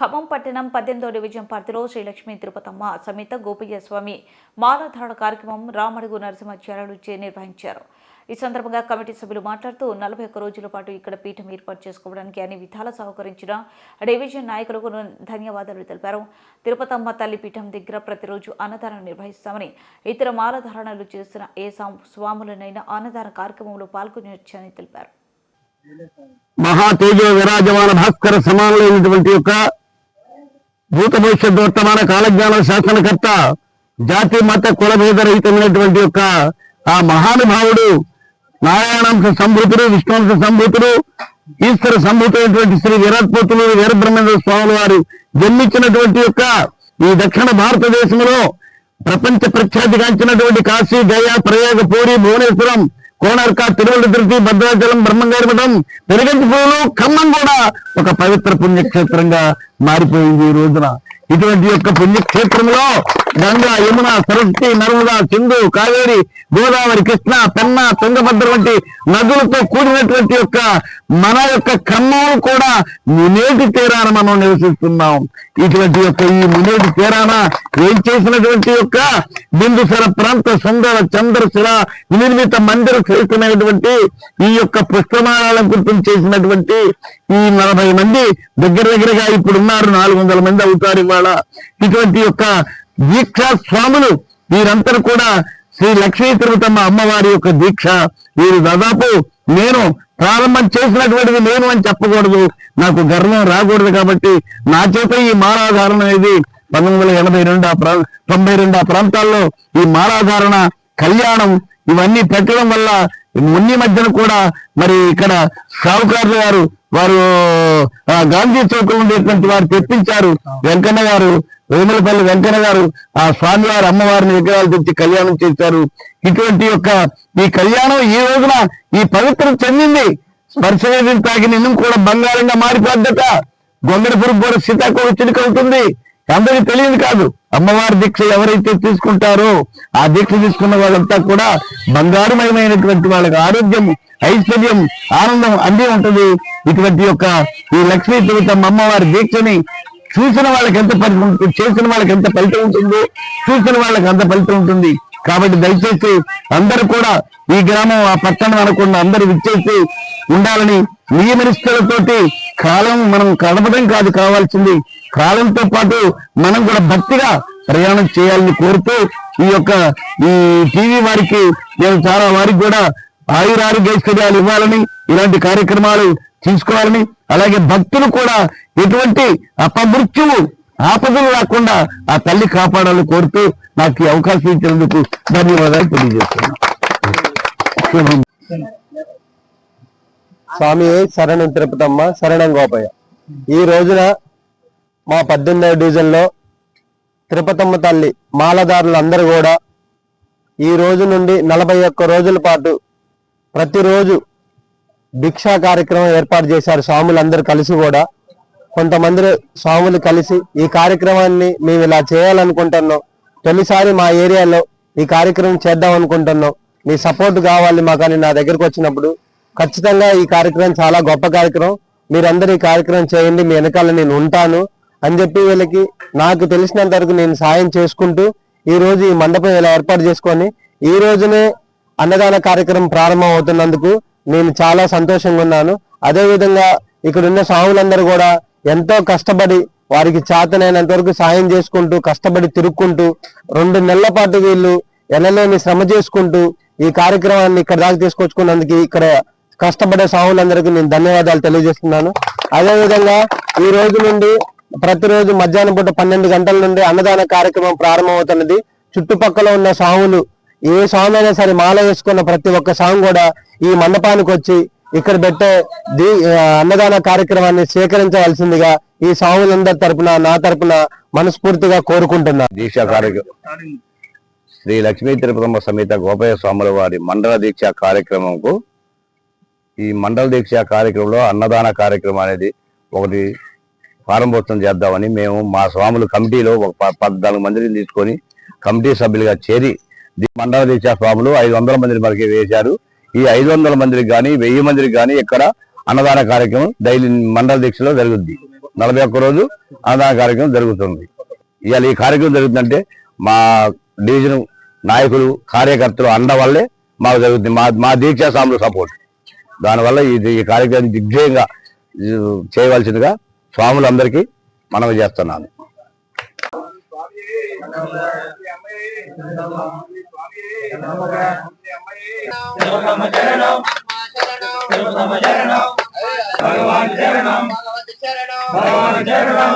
ఖమ్మం పట్టణం పద్దెనిమిదో డివిజన్ పరిధిలో శ్రీలక్ష్మీ తిరుపతమ్మ సమేత గోపయ్య స్వామి మాలాధారణ కార్యక్రమం రామడుగు నరసింహాచార్యులు చే నిర్వహించారు. ఈ సందర్భంగా కమిటీ సభ్యులు మాట్లాడుతూ నలభై ఒక్క రోజుల పాటు ఇక్కడ పీఠం ఏర్పాటు చేసుకోవడానికి అన్ని విధాలు సహకరించిన డివిజన్ నాయకులకు ధన్యవాదాలు తెలిపారు. తిరుపతమ్మ తల్లి పీఠం దగ్గర ప్రతిరోజు అన్నదానం నిర్వహిస్తామని ఇతర మాలధారణలు చేస్తున్న ఏ స్వాములనైనా అన్నదాన కార్యక్రమంలో పాల్గొనవచ్చని తెలిపారు. మహా తేజో విరాజమాన భాస్కర సమానులైనటువంటి యొక్క భూత భవిష్యత్ కాలజ్ఞాన శాసనకర్త జాతి మత కుల భేదరహితమైనటువంటి యొక్క ఆ మహానుభావుడు నారాయణాంశ సంభూతుడు విష్ణువంశ సంభూతుడు ఈశ్వర సంభూతుడైనటువంటి శ్రీ వీరత్పోతులు వీరబ్రహ్మేంద్ర స్వాములు వారు జన్మించినటువంటి యొక్క ఈ దక్షిణ భారతదేశంలో ప్రపంచ ప్రఖ్యాతిగాంచినటువంటి కాశీ గయా ప్రయాగ పూరి భువనేశ్వరం కోణర్క తిరువళ్ళ భద్రాచలం బ్రహ్మంగారి మఠం పెరుగంటి పూలు ఖమ్మం కూడా ఒక పవిత్ర పుణ్యక్షేత్రంగా మారిపోయింది ఈ రోజున. ఇటువంటి యొక్క పుణ్యక్షేత్రంలో గంగా యమున సరస్వతి నర్మదా సింధు కావేరి గోదావరి కృష్ణ పెన్న తుంగభద్ర వంటి నదులతో కూడినటువంటి యొక్క మన యొక్క ఖమ్మం కూడా మునేటి తీరాన మనం నివసిస్తున్నాం. ఇటువంటి యొక్క ఈ మునేటి తీరాన ఏం చేసినటువంటి యొక్క బిందుసర ప్రాంత సుందర చంద్రశిల నిర్మిత మందిర శ్రేష్టమైనటువంటి ఈ యొక్క పుష్పమాలను చేసినటువంటి ఈ నలభై మంది దగ్గర దగ్గరగా ఇప్పుడు ఉన్నారు నాలుగు వందల మంది అవుతారు ఇవాళ. ఇటువంటి యొక్క దీక్షా స్వాములు వీరందరూ కూడా శ్రీ లక్ష్మీ తిరుపతమ్మ అమ్మవారి యొక్క దీక్ష. వీరు దాదాపు నేను ప్రారంభం చేసినటువంటిది నేను అని చెప్పకూడదు. నాకు గర్వం రాకూడదు కాబట్టి నా చేత ఈ మాలాధారణ అనేది పంతొమ్మిది వందల ఎనభై రెండు ఆ ప్రా తొంభై రెండు ఆ ప్రాంతాల్లో ఈ మాలాధారణ కళ్యాణం ఇవన్నీ పెట్టడం వల్ల మొన్ని మధ్యన కూడా మరి ఇక్కడ సావుకారులు గారు వారు గాంధీ చౌక్ ఉండేటువంటి వారు తెప్పించారు. వెంకన్న గారు వేములపల్లి వెంకన్న గారు ఆ స్వామివారి అమ్మవారిని విగ్రహాలు తెచ్చి కళ్యాణం చేశారు. ఇటువంటి యొక్క ఈ కళ్యాణం ఈ రోజున ఈ పవిత్రం చెందింది. స్పర్శవేదిని తాగిన ఇన్నం కూడా బంగారంగా మారిపోద్దట. గొంగడపురం కూడా సీతాకోడు చిలుక అవుతుంది అందరికీ తెలియదు కాదు అమ్మవారి దీక్ష ఎవరైతే తీసుకుంటారో ఆ దీక్ష తీసుకున్న వాళ్ళంతా కూడా బంగారుమయమైనటువంటి వాళ్ళకి ఆరోగ్యం ఐశ్వర్యం ఆనందం అంది ఉంటది. ఇటువంటి యొక్క ఈ లక్ష్మీ తిరుగుతమ్మ అమ్మవారి దీక్షని చూసిన వాళ్ళకి ఎంత ఫలితం చేసిన వాళ్ళకి ఎంత ఫలితం ఉంటుందో చూసిన వాళ్ళకి అంత ఫలితం ఉంటుంది. కాబట్టి దయచేసి అందరూ కూడా ఈ గ్రామం ఆ పట్టణం అనకుండా అందరూ విచ్చేసి ఉండాలని నియమనిష్టలతోటి కాలం మనం కడపడం కాదు కావాల్సింది. కాలంతో పాటు మనం కూడా భక్తిగా ప్రయాణం చేయాలని కోరుతూ ఈ యొక్క ఈ టీవీ వారికి నేను చాలా వారికి కూడా ఆయురారోగ్యశ్వర్యాలు ఇవ్వాలని ఇలాంటి కార్యక్రమాలు తీసుకోవాలని అలాగే భక్తులు కూడా ఎటువంటి అపమృత్యువు ఆపదలు రాకుండా ఆ తల్లి కాపాడాలని కోరుతూ నాకు ఈ అవకాశం ఇచ్చినందుకు ధన్యవాదాలు తెలియజేస్తున్నాను. స్వామి శరణం తిరుపతమ్మ శరణం గోపయ్య. ఈ రోజున మా పద్దెనిమిదవ డివిజన్లో తిరుపతమ్మ తల్లి మాలదారులు అందరూ కూడా ఈ రోజు నుండి నలభై ఒక్క రోజుల పాటు ప్రతిరోజు భిక్షా కార్యక్రమం ఏర్పాటు చేశారు. స్వాములందరూ కలిసి కూడా కొంతమంది స్వాములు కలిసి ఈ కార్యక్రమాన్ని మేము ఇలా చేయాలనుకుంటున్నాం. తొలిసారి మా ఏరియాలో ఈ కార్యక్రమం చేద్దాం అనుకుంటున్నాం. మీ సపోర్ట్ కావాలి మాకని నా దగ్గరకు వచ్చినప్పుడు. ఖచ్చితంగా ఈ కార్యక్రమం చాలా గొప్ప కార్యక్రమం. మీరందరూ ఈ కార్యక్రమం చేయండి మీ వెనకాల నేను ఉంటాను అని చెప్పి వీళ్ళకి నాకు తెలిసినంత వరకు నేను సాయం చేసుకుంటూ ఈ రోజు ఈ మండపం ఇలా ఏర్పాటు చేసుకొని ఈ రోజునే అన్నదాన కార్యక్రమం ప్రారంభం అవుతున్నందుకు నేను చాలా సంతోషంగా ఉన్నాను. అదేవిధంగా ఇక్కడున్న ఇక్కడ ఉన్న స్వాములందరూ కూడా ఎంతో కష్టపడి వారికి చేతనైనంత వరకు సాయం చేసుకుంటూ కష్టపడి తిరుక్కుంటూ రెండు నెలల పాటు వీళ్ళు ఎనలేని శ్రమ చేసుకుంటూ ఈ కార్యక్రమాన్ని ఇక్కడ దాకా తీసుకొచ్చుకున్నందుకు ఇక్కడ కష్టపడే సాహులందరికీ నేను ధన్యవాదాలు తెలియజేస్తున్నాను. అదేవిధంగా ఈ రోజు నుండి ప్రతిరోజు మధ్యాహ్నం పూట పన్నెండు గంటల నుండి అన్నదాన కార్యక్రమం ప్రారంభమవుతున్నది. చుట్టుపక్కల ఉన్న సాహులు ఏ సాము అయినా సరే మాల వేసుకున్న ప్రతి ఒక్క సాంగ్ కూడా ఈ మండపానికి వచ్చి ఇక్కడ పెట్టే దీ అన్నదాన కార్యక్రమాన్ని స్వీకరించవలసిందిగా ఈ స్వాములందరి తరపున నా తరపున మనస్ఫూర్తిగా కోరుకుంటున్నా. దీక్ష కార్యక్రమం శ్రీ లక్ష్మీ తిరుపతమ్మ సమేత గోపయ్య స్వాముల వారి మండల దీక్ష కార్యక్రమంకు ఈ మండల దీక్ష కార్యక్రమంలో అన్నదాన కార్యక్రమం అనేది ఒకటి ప్రారంభోత్సవం చేద్దామని మేము మా స్వాములు కమిటీలో ఒక ప- పద్నాలుగు మందిని తీసుకొని కమిటీ సభ్యులుగా చేరి మండల దీక్ష స్వాములు ఐదు వందల మందిని మనకి వేశారు. ఈ ఐదు వందల మందికి కానీ వెయ్యి మందికి కానీ ఇక్కడ అన్నదాన కార్యక్రమం డైలీ మండల దీక్షలో జరుగుద్ది. నలభై ఒక్క రోజు అన్నదాన కార్యక్రమం జరుగుతుంది. ఇవాళ ఈ కార్యక్రమం జరుగుతుందంటే మా డివిజన్ నాయకులు కార్యకర్తలు అండ వల్లే మాకు జరుగుతుంది మా మా దీక్షా సాములు సపోర్ట్. దానివల్ల ఇది ఈ కార్యక్రమాన్ని దిగ్విజయంగా చేయవలసిందిగా స్వాములందరికీ మనవి చేస్తున్నాను. భగవాన్ చరణం భగవతి చరణం